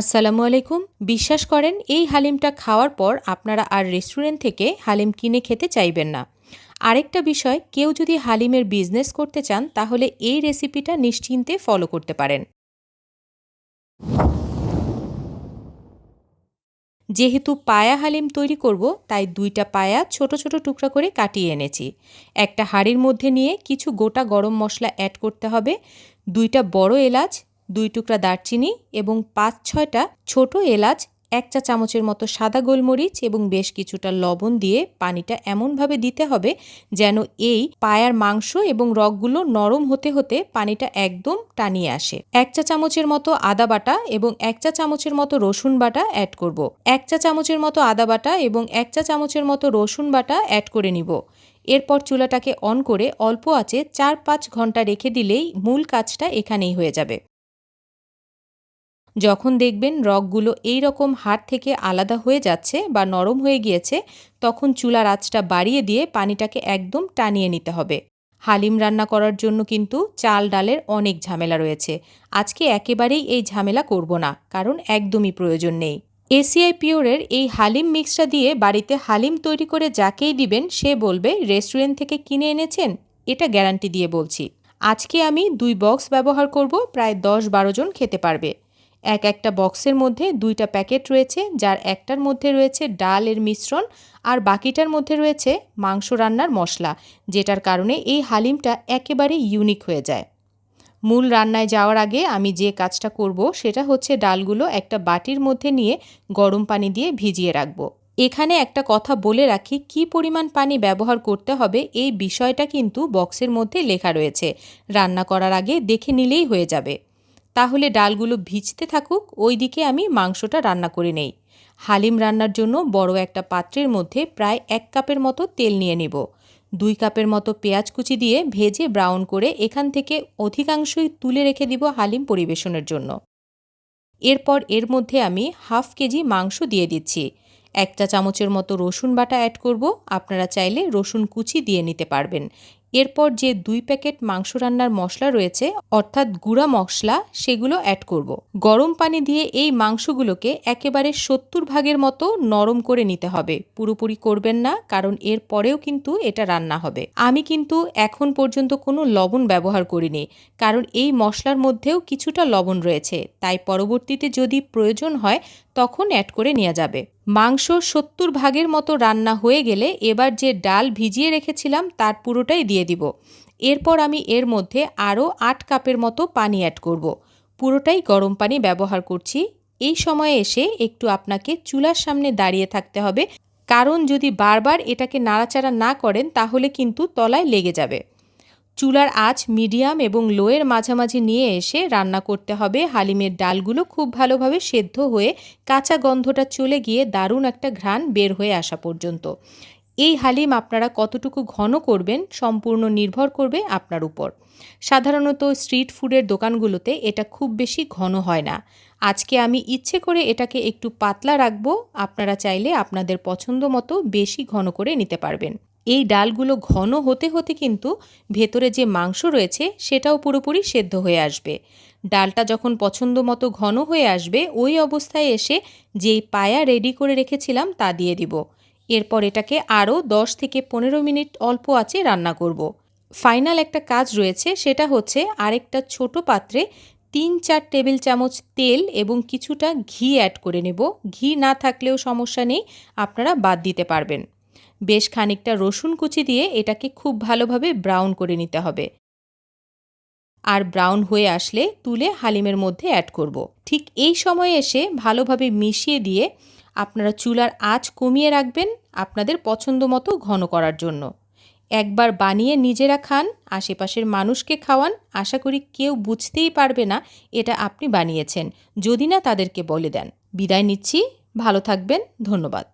আসসালামু আলাইকুম। বিশ্বাস করেন, এই হালিমটা খাওয়ার পর আপনারা আর রেস্টুরেন্ট থেকে হালিম কিনে খেতে চাইবেন না। আরেকটা বিষয়, কেউ যদি হালিমের বিজনেস করতে চান, তাহলে এই রেসিপিটা নিশ্চিন্তে ফলো করতে পারেন। যেহেতু পায়া হালিম তৈরি করব, তাই দুইটা পায়া ছোট ছোট টুকরা করে কাটিয়ে এনেছি। একটা হাঁড়ির মধ্যে নিয়ে কিছু গোটা গরম মশলা অ্যাড করতে হবে, দুইটা বড় এলাচ দুই টুকরা দারচিনি এবং পাঁচ ছয়টা ছোট এলাচ, এক চা চামচের মতো সাদা গোলমরিচ এবং বেশ কিছুটা লবণ দিয়ে পানিটা এমনভাবে দিতে হবে যেন এই পায়ার মাংস এবং রগগুলো নরম হতে হতে পানিটা একদম টানিয়ে আসে। এক চা চামচের মতো আদা বাটা এবং এক চা চামচের মতো রসুন বাটা অ্যাড করব। এক চা চামচের মতো আদা বাটা এবং এক চা চামচের মতো রসুন বাটা অ্যাড করে নিব। এরপর চুলাটাকে অন করে অল্প আঁচে চার পাঁচ ঘণ্টা রেখে দিলেই মূল কাজটা এখানেই হয়ে যাবে। যখন দেখবেন রগগুলো এই রকম হাড় থেকে আলাদা হয়ে যাচ্ছে বা নরম হয়ে গিয়েছে, তখন চুলার আঁচটা বাড়িয়ে দিয়ে পানিটাকে একদম টানিয়ে নিতে হবে। হালিম রান্না করার জন্য কিন্তু চাল ডালের অনেক ঝামেলা রয়েছে। আজকে একেবারেই এই ঝামেলা করব না, কারণ একদমই প্রয়োজন নেই। এসিআই পিওরের এই হালিম মিক্সটা দিয়ে বাড়িতে হালিম তৈরি করে যাকেই দিবেন, সে বলবে, রেস্টুরেন্ট থেকে কিনে এনেছেন? এটা গ্যারান্টি দিয়ে বলছি। আজকে আমি দুই বক্স ব্যবহার করব, প্রায় দশ বারো জন খেতে পারবে। এক একটা বক্সের মধ্যে দুইটা প্যাকেট রয়েছে, যার একটার মধ্যে রয়েছে ডালের মিশ্রণ আর বাকিটার মধ্যে রয়েছে মাংস রান্নার মশলা, যেটার কারণে এই হালিমটা একেবারে ইউনিক হয়ে যায়। মূল রান্নায় যাওয়ার আগে আমি যে কাজটা করব সেটা হচ্ছে ডালগুলো একটা বাটির মধ্যে নিয়ে গরম পানি দিয়ে ভিজিয়ে রাখব। এখানে একটা কথা বলে রাখি, কি পরিমাণ পানি ব্যবহার করতে হবে এই বিষয়টা কিন্তু বক্সের মধ্যে লেখা রয়েছে। রান্না করার আগে দেখে নিলেই হয়ে যাবে। তাহলে ডালগুলো ভিজতে থাকুক ওই দিকে আমি মাংসটা রান্না করে নেই। হালিম রান্নার জন্য বড় একটা পাত্রের মধ্যে প্রায় এক কাপের মতো তেল নিয়ে নেব। দুই কাপের মতো পেঁয়াজ কুচি দিয়ে ভেজে ব্রাউন করে এখান থেকে অধিকাংশই তুলে রেখে দিব হালিম পরিবেশনের জন্য। এরপর এর মধ্যে আমি হাফ কেজি মাংস দিয়ে দিচ্ছি। এক চা চামচের মতো রসুন বাটা অ্যাড করব। আপনারা চাইলে রসুন কুচি দিয়ে নিতে পারবেন। এরপর যে দুই প্যাকেট মাংস রান্নার মশলা রয়েছে, অর্থাৎ গুঁড়া মশলা, সেগুলো অ্যাড করব। গরম পানি দিয়ে এই মাংসগুলোকে একেবারে সত্তর ভাগের মতো নরম করে নিতে হবে। পুরোপুরি করবেন না, কারণ এর পরেও কিন্তু এটা রান্না হবে। আমি কিন্তু এখন পর্যন্ত কোনো লবণ ব্যবহার করিনি, কারণ এই মশলার মধ্যেও কিছুটা লবণ রয়েছে। তাই পরবর্তীতে যদি প্রয়োজন হয়, তখন অ্যাড করে নেওয়া যাবে। মাংস সত্তর ভাগের মতো রান্না হয়ে গেলে এবার যে ডাল ভিজিয়ে রেখেছিলাম, তার পুরোটাই দিয়ে দিব। এরপর আমি এর মধ্যে আরও আট কাপের মতো পানি অ্যাড করব। পুরোটাই গরম পানি ব্যবহার করছি। এই সময়ে এসে একটু আপনাকে চুলার সামনে দাঁড়িয়ে থাকতে হবে। কারণ যদি বারবার এটাকে নাড়াচাড়া না করেন, তাহলে কিন্তু তলায় লেগে যাবে। চুলার আঁচ মিডিয়াম এবং লোয়ের মাঝামাঝি নিয়ে এসে রান্না করতে হবে। হালিমের ডালগুলো খুব ভালোভাবে সেদ্ধ হয়ে কাঁচা গন্ধটা চলে গিয়ে দারুণ একটা ঘ্রাণ বের হয়ে আসা পর্যন্ত। এই হালিম আপনারা কতটুকু ঘন করবেন সম্পূর্ণ নির্ভর করবে আপনার উপর। সাধারণত স্ট্রিট ফুডের দোকানগুলোতে এটা খুব বেশি ঘন হয় না। আজকে আমি ইচ্ছে করে এটাকে একটু পাতলা রাখব, আপনারা চাইলে আপনাদের পছন্দ মতো বেশি ঘন করে নিতে পারবেন। এই ডালগুলো ঘন হতে হতে কিন্তু ভেতরে যে মাংস রয়েছে সেটাও পুরোপুরি সেদ্ধ হয়ে আসবে। ডালটা যখন পছন্দ মতো ঘন হয়ে আসবে, ওই অবস্থায় এসে যেই পায়া রেডি করে রেখেছিলাম তা দিয়ে দিব। এরপর এটাকে আরও দশ থেকে পনেরো মিনিট অল্প আছে রান্না করব। ফাইনাল একটা কাজ রয়েছে, সেটা হচ্ছে আরেকটা ছোট পাত্রে তিন চার টেবিল চামচ তেল এবং কিছুটা ঘি অ্যাড করে নেব ঘি না থাকলেও সমস্যা নেই, আপনারা বাদ দিতে পারবেন বেশ খানিকটা রসুন কুচি দিয়ে এটাকে খুব ভালোভাবে ব্রাউন করে নিতে হবে আর ব্রাউন হয়ে আসলে তুলে হালিমের মধ্যে অ্যাড করব। ঠিক এই সময়ে এসে ভালোভাবে মিশিয়ে দিয়ে আপনারা চুলার আঁচ কমিয়ে রাখবেন আপনাদের পছন্দ মতো ঘন করার জন্য। একবার বানিয়ে নিজেরা খান, আশেপাশের মানুষকে খাওয়ান, আশা করি কেউ বুঝতেই পারবে না এটা আপনি বানিয়েছেন। যদি না তাদেরকে বলে দেন। বিদায় নিচ্ছি, ভালো থাকবেন, ধন্যবাদ।